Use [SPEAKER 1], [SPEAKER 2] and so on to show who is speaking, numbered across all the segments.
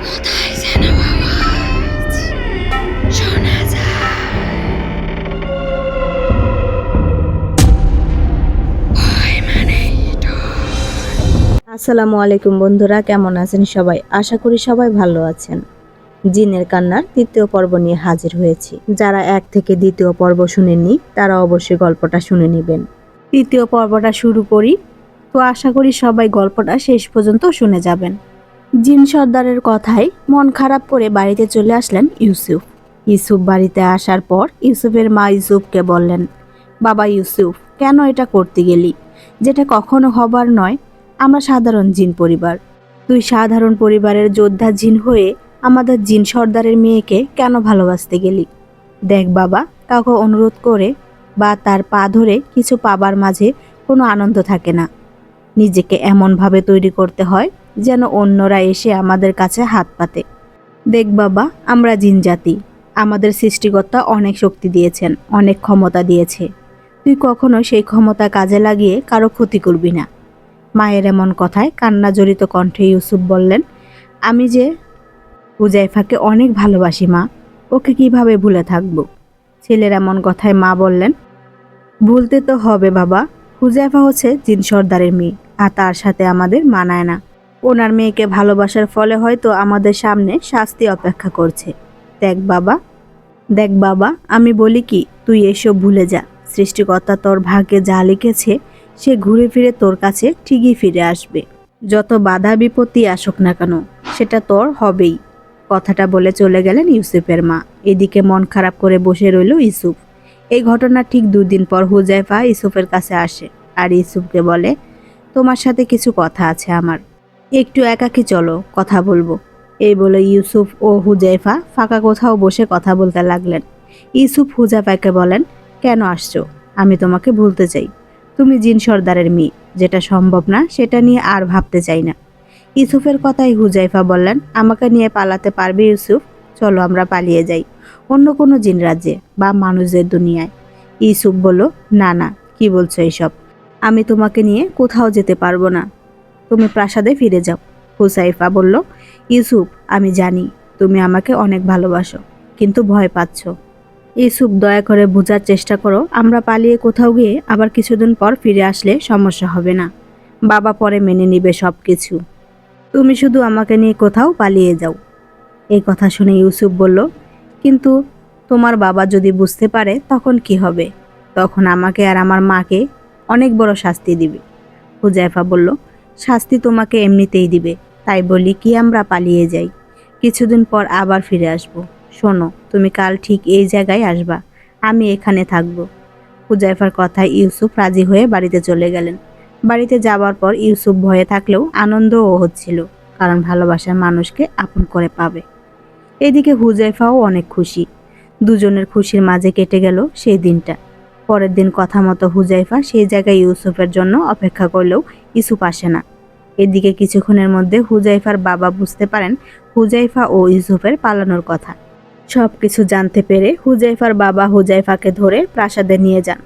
[SPEAKER 1] আসসালামু আলাইকুম বন্ধুরা, কেমন আছেন সবাই? আশা করি সবাই ভালো আছেন। জিনের কান্নার তৃতীয় পর্ব নিয়ে হাজির হয়েছি। যারা এক থেকে দ্বিতীয় পর্ব শুনেননি, তারা অবশ্যই গল্পটা শুনে নেবেন। তৃতীয় পর্বটা শুরু করি। তো আশা করি সবাই গল্পটা শেষ পর্যন্ত শুনে যাবেন। জিন সর্দারের কথায় মন খারাপ করে বাড়িতে চলে আসলেন ইউসুফ। ইউসুফ বাড়িতে আসার পর ইউসুফের মা ইউসুফকে বললেন, বাবা ইউসুফ, কেন এটা করতে গেলি? যেটা কখনো হবার নয়, আমরা সাধারণ জিন পরিবার। তুই সাধারণ পরিবারের যোদ্ধা জিন হয়ে আমাদের জিন সর্দারের মেয়েকে কেন ভালোবাসতে গেলি? দেখ বাবা, কাউকে অনুরোধ করে বা তার পা ধরে কিছু পাবার মাঝে কোনো আনন্দ থাকে না। নিজেকে এমনভাবে তৈরি করতে হয় যেন অন্যরা এসে আমাদের কাছে হাত পাতে। দেখ বাবা, আমরা জিন জাতি। আমাদের সৃষ্টিকর্তা অনেক শক্তি দিয়েছেন, অনেক ক্ষমতা দিয়েছে। তুই কখনো সেই ক্ষমতা কাজে লাগিয়ে কারও ক্ষতি করবি না। মায়ের এমন কথায় কান্না জড়িত কণ্ঠে ইউসুফ বললেন, আমি যে হুজাইফাকে অনেক ভালোবাসি মা, ওকে কীভাবে ভুলে থাকব? ছেলের এমন কথায় মা বললেন, ভুলতে তো হবে বাবা, হুজাইফা হচ্ছে জিন সর্দারের মেয়ে, আর তার সাথে আমাদের মানায় না। ওনার মেয়েকে ভালোবাসার ফলে হয়তো আমাদের সামনে শাস্তি অপেক্ষা করছে। দেখ বাবা দেখ বাবা, আমি বলি কি, তুই এসব ভুলে যা। সৃষ্টিকর্তা তোর ভাগ্যে যা লিখেছে, সে ঘুরে ফিরে তোর কাছে ঠিকই ফিরে আসবে। যত বাধা বিপত্তি আসুক না কেন, সেটা তোর হবেই। কথাটা বলে চলে গেলেন ইউসুফের মা। এদিকে মন খারাপ করে বসে রইল ইউসুফ। এই ঘটনা ঠিক দুদিন পর হুজাইফা ইউসুফের কাছে আসে। আর ইউসুফকে বলে, তোমার সাথে কিছু কথা আছে আমার। একটু একাকি চলো, কথা বলব। এই বলে ইউসুফ ও হুজাইফা ফাঁকা কোথাও বসে কথা বলতে লাগলেন। ইউসুফ হুজাইফাকে বলেন, কেন আসছো? আমি তোমাকে ভুলতে চাই। তুমি জিন সর্দারের মেয়ে। যেটা সম্ভব না, সেটা নিয়ে আর ভাবতে চাই না। ইউসুফের কথাই হুজাইফা বললেন, আমাকে নিয়ে পালাতে পারবে ইউসুফ? চলো আমরা পালিয়ে যাই। অন্য কোনো জিন রাজ্যে বা মানুষদের দুনিয়ায়। ইউসুফ বলল, না না, কি বলছো এইসব আমি তোমাকে নিয়ে কোথাও যেতে পারব না। তুমি প্রাসাদে ফিরে যাও। হুসাইফা বলল, ইউসুফ, আমি জানি তুমি আমাকে অনেক ভালোবাসো, কিন্তু ভয় পাচ্ছ। ইউসুফ, দয়া করে বোঝার চেষ্টা করো, আমরা পালিয়ে কোথাও গিয়ে আবার কিছুদিন পর ফিরে আসলে সমস্যা হবে না। বাবা পরে মেনে নিবে সব কিছু তুমি শুধু আমাকে নিয়ে কোথাও পালিয়ে যাও। এই কথা শুনে ইউসুফ বলল, কিন্তু তোমার বাবা যদি বুঝতে পারে, তখন কি হবে? তখন আমাকে আর আমার মাকে অনেক বড় শাস্তি দিবে। হুজাইফা বলল শাস্তি তোমাকে এমনিতেই দিবে। তাই বলি কি, আমরা পালিয়ে যাই। কিছুদিন পর আবার ফিরে আসব। শোনো, তুমি কাল ঠিক এই জায়গায় আসবা। আমি এখানে থাকব। হুজাইফার কথায় ইউসুফ রাজি হয়ে বাড়িতে চলে গেলেন। বাড়িতে যাওয়ার পর ইউসুফ ভয়ে থাকলেও আনন্দও হচ্ছিল, কারণ ভালোবাসার মানুষকে আপন করে পাবে। এদিকে হুজাইফাও অনেক খুশি। দুজনের খুশির মাঝে কেটে গেল সেই দিনটা। পরের দিন কথা মতো হুজাইফা সেই জায়গায় ইউসুফের জন্য অপেক্ষা করলেও ইউসুফ আসে না। এদিকে কিছুক্ষণের মধ্যে হুজাইফার বাবা বুঝতে পারেন হুজাইফা ও ইউসুফের পালানোর কথা। সব কিছু জানতে পেরে হুজাইফার বাবা হুজাইফাকে ধরে প্রাসাদে নিয়ে যান।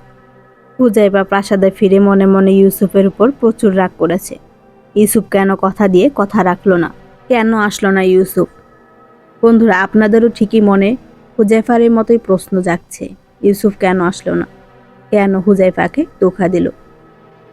[SPEAKER 1] হুজাইফা প্রাসাদে ফিরে মনে মনে ইউসুফের উপর প্রচুর রাগ করেছে। ইউসুফ কেন কথা দিয়ে কথা রাখল না? কেন আসলো না ইউসুফ? বন্ধুরা, আপনাদেরও ঠিকই মনে হুজাইফারের মতোই প্রশ্ন জাগছে। ইউসুফ কেন আসলো না? কেন হুজাইফাকে ধোকা দিল?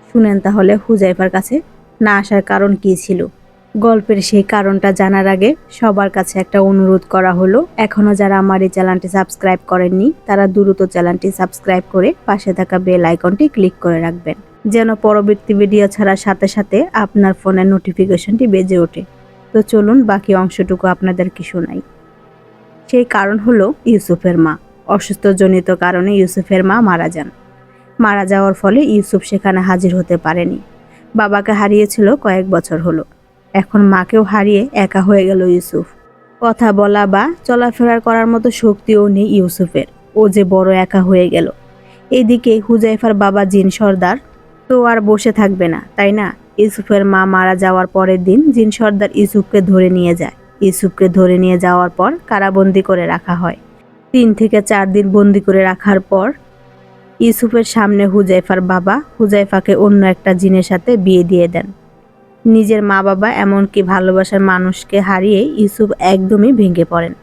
[SPEAKER 1] শুনেন তাহলে হুজাইফার কাছে না আসার কারণ কী ছিল? গল্পের সেই কারণটা জানার আগে সবার কাছে একটা অনুরোধ করা হলো এখনও যারা আমার এই চ্যানেলটি সাবস্ক্রাইব করেননি, তারা দ্রুত চ্যানেলটি সাবস্ক্রাইব করে পাশে থাকা বেল আইকনটি ক্লিক করে রাখবেন, যেন পরবর্তী ভিডিও ছাড়ার সাথে সাথে আপনার ফোনের নোটিফিকেশনটি বেজে ওঠে। তো চলুন বাকি অংশটুকু আপনাদের আপনাদেরকে শোনাই। সেই কারণ হলো ইউসুফের মা। অসুস্থজনিত কারণে ইউসুফের মা মারা যান। মারা যাওয়ার ফলে ইউসুফ সেখানে হাজির হতে পারেনি। বাবাকে হারিয়েছিল কয়েক বছর হলো। এখন মাকেও হারিয়ে একা হয়ে গেল ইউসুফ। কথা বলা বা চলাফেরার করার মতো শক্তিও নেই ইউসুফের। ও যে বড় একা হয়ে গেল। এদিকে হুজাইফার বাবা জিন সর্দার তো আর বসে থাকবে না, তাই না? ইউসুফের মা মারা যাওয়ার পরের দিন জিন সর্দার ইউসুফকে ধরে নিয়ে যায়। ইউসুফকে ধরে নিয়ে যাওয়ার পর কারাবন্দি করে রাখা হয়। তিন থেকে চার দিন বন্দি করে রাখার পর ইউসুফের সামনে হুজাইফার বাবা হুজাইফাকে অন্য একটা জিনের সাথে বিয়ে দিয়ে দেন। নিজের মা বাবা এমনকি ভালোবাসার মানুষকে হারিয়ে ইউসুফ একদমই ভেঙে পড়েন।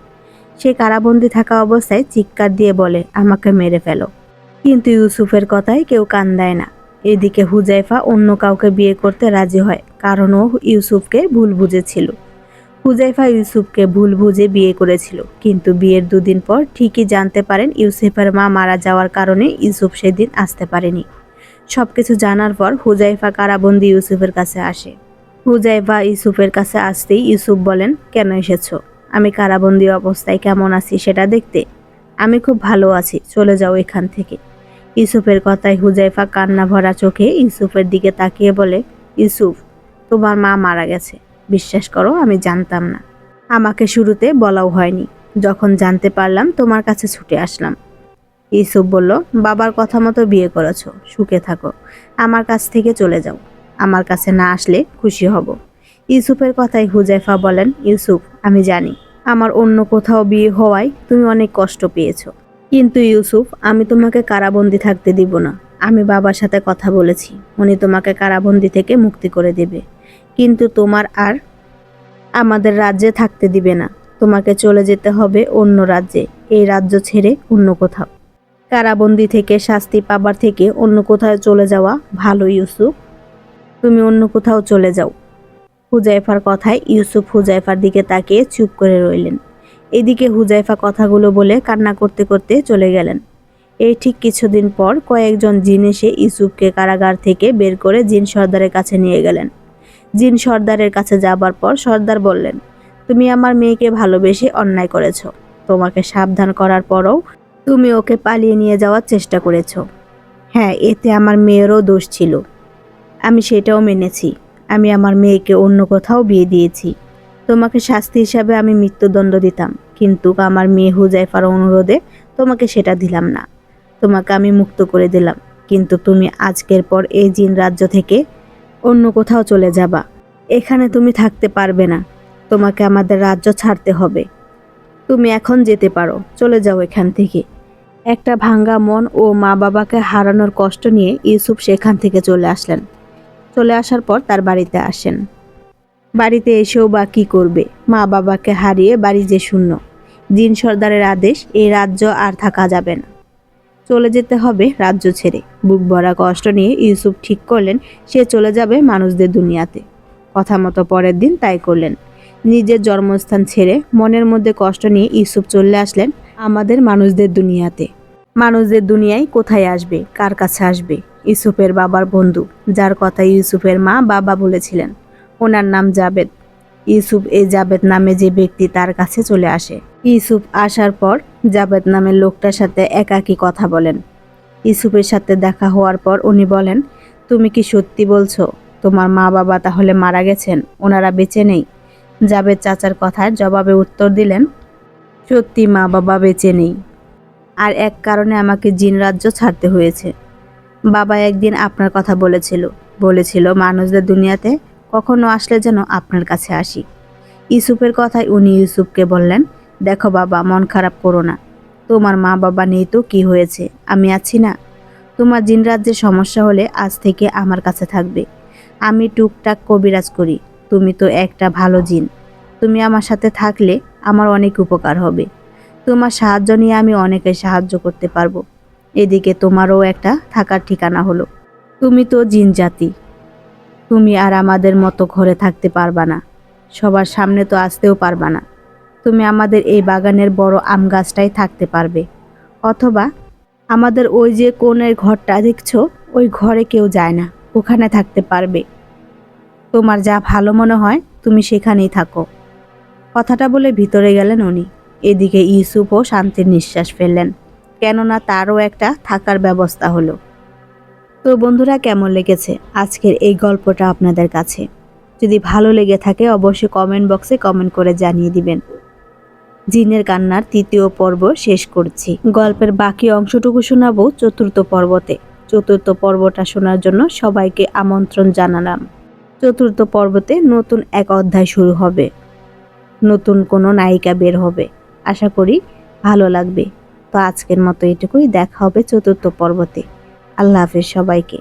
[SPEAKER 1] সে কারাবন্দি থাকা অবস্থায় চিৎকার দিয়ে বলে, আমাকে মেরে ফেলো। কিন্তু ইউসুফের কথায় কেউ কান দেয় না। এদিকে হুজাইফা অন্য কাউকে বিয়ে করতে রাজি হয়, কারণ ও ইউসুফকে ভুল বুঝেছিল। হুজাইফা ইউসুফকে ভুল বুঝে বিয়ে করেছিল, কিন্তু বিয়ের দুদিন পর ঠিকই জানতে পারেন ইউসুফের মা মারা যাওয়ার কারণে ইউসুফ সেদিন আসতে পারেনি। সব কিছু জানার পর হুজাইফা কারাবন্দি ইউসুফের কাছে আসে। হুজাইফা ইউসুফের কাছে আসতেই ইউসুফ বলেন, কেন এসেছ? আমি কারাবন্দি অবস্থায় কেমন আছি সেটা দেখতে? আমি খুব ভালো আছি, চলে যাও এখান থেকে। ইউসুফের কথায় হুজাইফা কান্না ভরা চোখে ইউসুফের দিকে তাকিয়ে বলে, ইউসুফ, তোমার মা মারা গেছে। বিশ্বাস করো, আমি জানতাম না। আমাকে শুরুতে বলাও হয়নি। যখন জানতে পারলাম, তোমার কাছে ছুটে আসলাম। ইউসুফ বলল, বাবার কথা মতো বিয়ে করেছ, সুখে থাকো। আমার কাছ থেকে চলে যাও। আমার কাছে না আসলে খুশি হব। ইউসুফের কথায় হুজাইফা বলেন, ইউসুফ, আমি জানি, আমার অন্য কোথাও বিয়ে হওয়ায় তুমি অনেক কষ্ট পেয়েছ। কিন্তু ইউসুফ, আমি তোমাকে কারাবন্দি থাকতে দিব না। আমি বাবার সাথে কথা বলেছি। উনি তোমাকে কারাবন্দি থেকে মুক্তি করে দেবে। কিন্তু তোমার আর আমাদের রাজ্যে থাকতে দিবে না। তোমাকে চলে যেতে হবে অন্য রাজ্যে, এই রাজ্য ছেড়ে অন্য কোথাও। কারাবন্দি থেকে শাস্তি পাবার থেকে অন্য কোথাও চলে যাওয়া ভালো, ইউসুফ। তুমি অন্য কোথাও চলে যাও। হুজাইফার কথায় ইউসুফ হুজাইফার দিকে তাকিয়ে চুপ করে রইলেন। এদিকে হুজাইফা কথাগুলো বলে কান্না করতে করতে চলে গেলেন। এই ঠিক কিছুদিন পর কয়েকজন জিন এসে ইউসুফকে কারাগার থেকে বের করে জিন সর্দারের কাছে নিয়ে গেলেন। জিন সর্দারের কাছে যাবার পর সর্দার বললেন, তুমি আমার মেয়েকে ভালোবেসে অন্যায় করেছ। তোমাকে সাবধান করার পরও তুমি ওকে পালিয়ে নিয়ে যাওয়ার চেষ্টা করেছ। হ্যাঁ এতে আমার মেয়েরও দোষ ছিল। আমি সেটাও মেনেছি। আমি আমার মেয়েকে অন্য কোথাও বিয়ে দিয়েছি। তোমাকে শাস্তি হিসাবে আমি মৃত্যুদণ্ড দিতাম। কিন্তু আমার মেয়ে হুজাইফার অনুরোধে তোমাকে সেটা দিলাম না। তোমাকে আমি মুক্ত করে দিলাম। কিন্তু তুমি আজকের পর এই জিন রাজ্য থেকে অন্য কোথাও চলে যাবা। এখানে তুমি থাকতে পারবে না। তোমাকে আমাদের রাজ্য ছাড়তে হবে। তুমি এখন যেতে পারো। চলে যাও এখান থেকে। একটা ভাঙ্গা মন ও মা বাবাকে হারানোর কষ্ট নিয়ে ইউসুফ সেখান থেকে চলে আসলেন। চলে আসার পর তার বাড়িতে আসেন। বাড়িতে এসেও বা কী করবে? মা বাবাকে হারিয়ে বাড়ি যে শূন্য। জিন সর্দারের আদেশ, এই রাজ্য আর থাকা যাবে না। চলে যেতে হবে রাজ্য ছেড়ে। বুক ভরা কষ্ট নিয়ে ইউসুফ ঠিক করলেন, সে চলে যাবে মানুষদের দুনিয়াতে। কথা মতো পরের দিন তাই করলেন। নিজের জন্মস্থান ছেড়ে মনের মধ্যে কষ্ট নিয়ে ইউসুফ চলে আসলেন আমাদের মানুষদের দুনিয়াতে। মানুষদের দুনিয়ায় কোথায় আসবে? কার কাছে আসবে? ইউসুফের বাবার বন্ধু, যার কথা ইউসুফের মা বাবা বলেছিলেন। ওনার নাম জাবেদ। ইউসুফ এই জাবেদ নামে যে ব্যক্তি তার কাছে চলে আসে। ইউসুফ আসার পর জাবেদ নামের লোকটার সাথে একাকী কথা বলেন। ইউসুফের সাথে দেখা হওয়ার পর উনি বলেন, তুমি কি সত্যি বলছো? তোমার মা বাবা তাহলে মারা গেছেন, ওনারা বেঁচে নেই। জাবেদ চাচার কথার জবাবে উত্তর দিলেন, সত্যি মা বাবা বেঁচে নেই। আর এক কারণে আমাকে জিন রাজ্য ছাড়তে হয়েছে। বাবা একদিন আপনার কথা বলেছিল বলেছিল, মানুষদের দুনিয়াতে কখনো আসলে যেন আপনার কাছে আসি। ইউসুফের কথায় উনি ইউসুফকে বললেন দেখো বাবা, মন খারাপ করো না। তোমার মা বাবা নেই তো কি হয়েছে? আমি আছি না। তোমার জিন রাজ্যের সমস্যা হলে আজ থেকে আমার কাছে থাকবে। আমি টুকটাক কবিরাজ করি। তুমি তো একটা ভালো জিন। তুমি আমার সাথে থাকলে আমার অনেক উপকার হবে। তোমার সাহায্য নিয়ে আমি অনেকে সাহায্য করতে পারব। এদিকে তোমারও একটা থাকার ঠিকানা হলো। তুমি তো জিন জাতি। তুমি আর আমাদের মতো ঘরে থাকতে পারবা না। সবার সামনে তো আসতেও পারবা না। তুমি আমাদের এই বাগানের বড় আম গাছটাই থাকতে পারবে। অথবা আমাদের ওই যে কোণের ঘরটা দেখছ, ওই ঘরে কেউ যায় না, ওখানে থাকতে পারবে। তোমার যা ভালো মনে হয়, তুমি সেখানেই থাকো। কথাটা বলে ভিতরে গেলেন উনি। এদিকে ইউসুফও শান্তির নিঃশ্বাস ফেললেন, কেননা তারও একটা থাকার ব্যবস্থা হলো। তো বন্ধুরা, কেমন লেগেছে আজকের এই গল্পটা আপনাদের কাছে? যদি ভালো লেগে থাকে, অবশ্যই কমেন্ট বক্সে কমেন্ট করে জানিয়ে দিবেন। জিনের কান্নার তৃতীয় পর্ব শেষ করছি। গল্পের বাকি অংশটুকু শোনাবো চতুর্থ পর্বতে। চতুর্থ পর্বটা শোনার জন্য সবাইকে আমন্ত্রণ জানালাম। চতুর্থ পর্বতে নতুন এক অধ্যায় শুরু হবে। নতুন কোনো নায়িকা বের হবে। আশা করি ভালো লাগবে। তো আজকের মতো এটুকুই। দেখা হবে চতুর্থ পর্বতে। আল্লাহ হাফেজ সবাইকে।